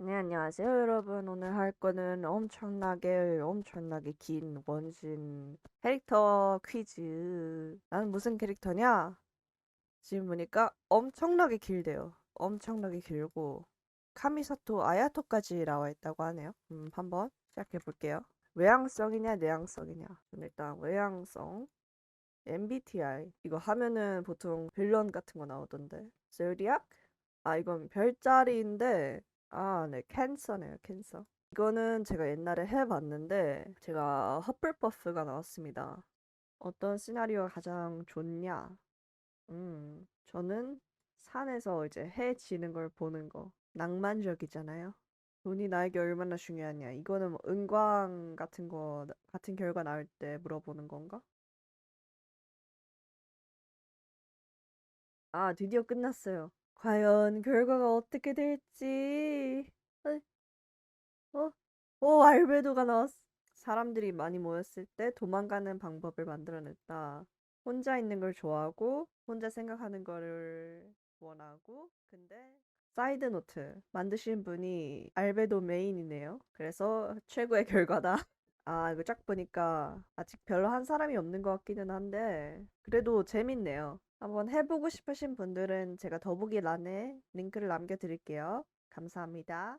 네, 안녕하세요, 여러분. 오늘 할 거는 엄청나게, 엄청나게 긴 원신 캐릭터 퀴즈. 나는 무슨 캐릭터냐? 지금 보니까 엄청나게 길대요. 엄청나게 길고, 카미사토 아야토까지 나와 있다고 하네요. 음, 한번 시작해 볼게요. 외향성이냐, 내향성이냐. 일단 외향성. MBTI. 이거 하면은 보통 빌런 같은 거 나오던데. zodiac? 아, 이건 별자리인데, 아, 네, 캔서네요, 캔서. 이거는 제가 옛날에 해봤는데, 제가 허플퍼프가 나왔습니다. 어떤 시나리오가 가장 좋냐? 음, 저는 산에서 이제 해 지는 걸 보는 거. 낭만적이잖아요. 돈이 나에게 얼마나 중요하냐? 이거는 뭐 은광 같은 거, 같은 결과 나올 때 물어보는 건가? 아, 드디어 끝났어요. 과연 결과가 어떻게 될지. 어, 어, 오, 알베도가 나왔어. 사람들이 많이 모였을 때 도망가는 방법을 만들어냈다. 혼자 있는 걸 좋아하고, 혼자 생각하는 거를 원하고, 근데 사이드 노트 만드신 분이 알베도 메인이네요. 그래서 최고의 결과다. 아, 이거 쫙 보니까 아직 별로 한 사람이 없는 것 같기는 한데, 그래도 재밌네요. 한번 해보고 싶으신 분들은 제가 더보기란에 링크를 남겨드릴게요. 감사합니다.